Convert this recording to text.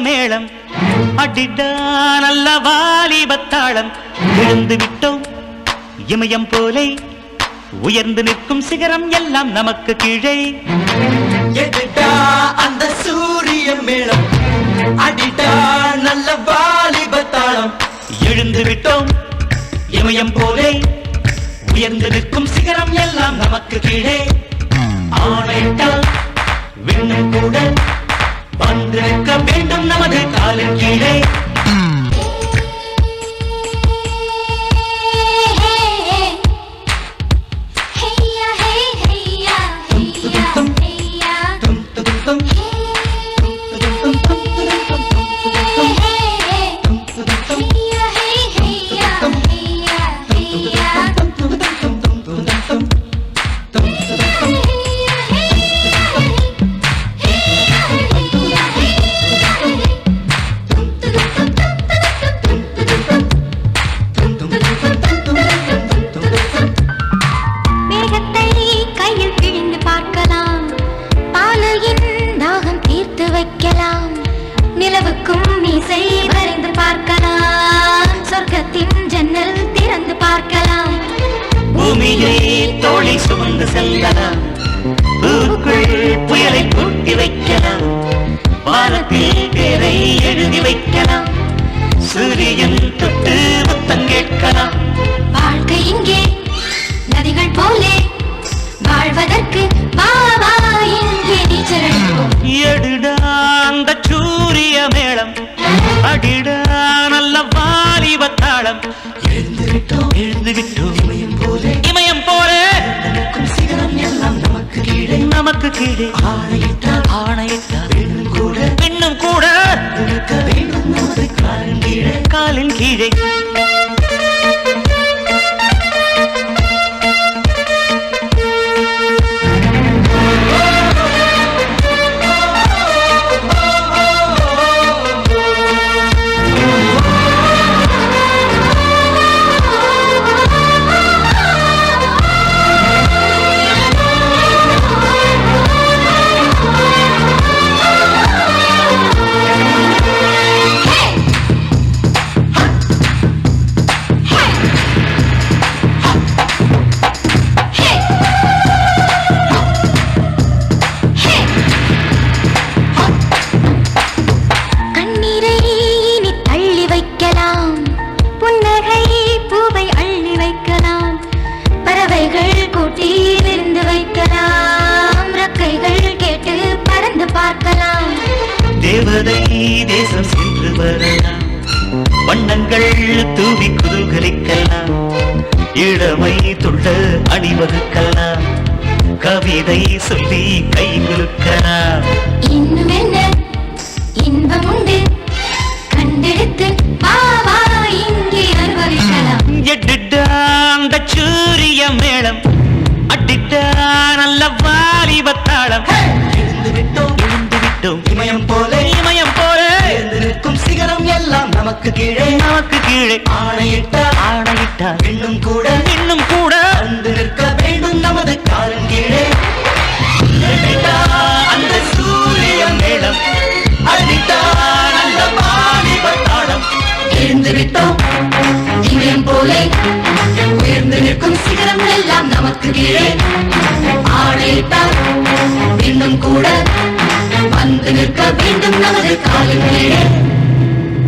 மேளம் அடிடா நல்ல வாலிபத்தாளம். எழுந்து விட்டோம். இமயம் போலே உயர்ந்து நிற்கும் சிகரம் எல்லாம் நமக்கு கீழே. எதுடா அந்த சூரிய மேளம் அடிடா நல்ல வாலிபத்தாளம். எழுந்து விட்டோம். இமயம் போலே உயர்ந்து நிற்கும் சிகரம் எல்லாம் நமக்கு கீழே. ஆணையிட்டால் விண்ணும் கூட வந்து நிற்க வேண்டும் நமது காலின் கீழே தோழி சுமந்து செல்லலாம். புயலை கூட்டி வைக்கலாம். வானத்தில் பேரை எழுதி வைக்கலாம். சூரியன் தொட்டு முத்தம் கேட்கலாம். வாழ்க்கை இங்கே நதிகள் போலே. வாழ்வதற்கு எடுடா அந்த சூரிய மேளம். அடிடா நல்ல வாலிபத்தாளம் ஆணையிட்ட பெண்ணும் கூட பெண்ணும் கூட நிற்க வேண்டும் காலின் கீழே தேவதை தேசம் சென்று வரலாம். வண்ணங்கள் தூவி குதூகலிக்கலாம். இளமை துள்ள அணிவகுக்கலாம். கவிதை சொல்லி கை குலுக்கலாம். இன்னும் என்ன இன்பம் உண்டு கண்டெடுத்து இங்கே அனுபவிக்கலாம் சூரிய மேளம். அட்டிட்டா நல்ல வாலிபத்தாளம் கீழே ஆணையிட்டால் ஆணையிட்டார் பெண்ணும் கூட இன்னும் கூட. வந்து நிற்க வேண்டும் நமது காலின் கீழே. அந்த சூரிய மேளம் அடிடா நல்ல வாலிப தாளம் எழுந்து விட்டோம் இமயம் போலே. உயர்ந்து நிற்கும் சிகரம் எல்லாம் நமக்கு கீழே. ஆணையிட்டால் இன்னும் கூட. வந்து நிற்க வேண்டும் நமது கீழே.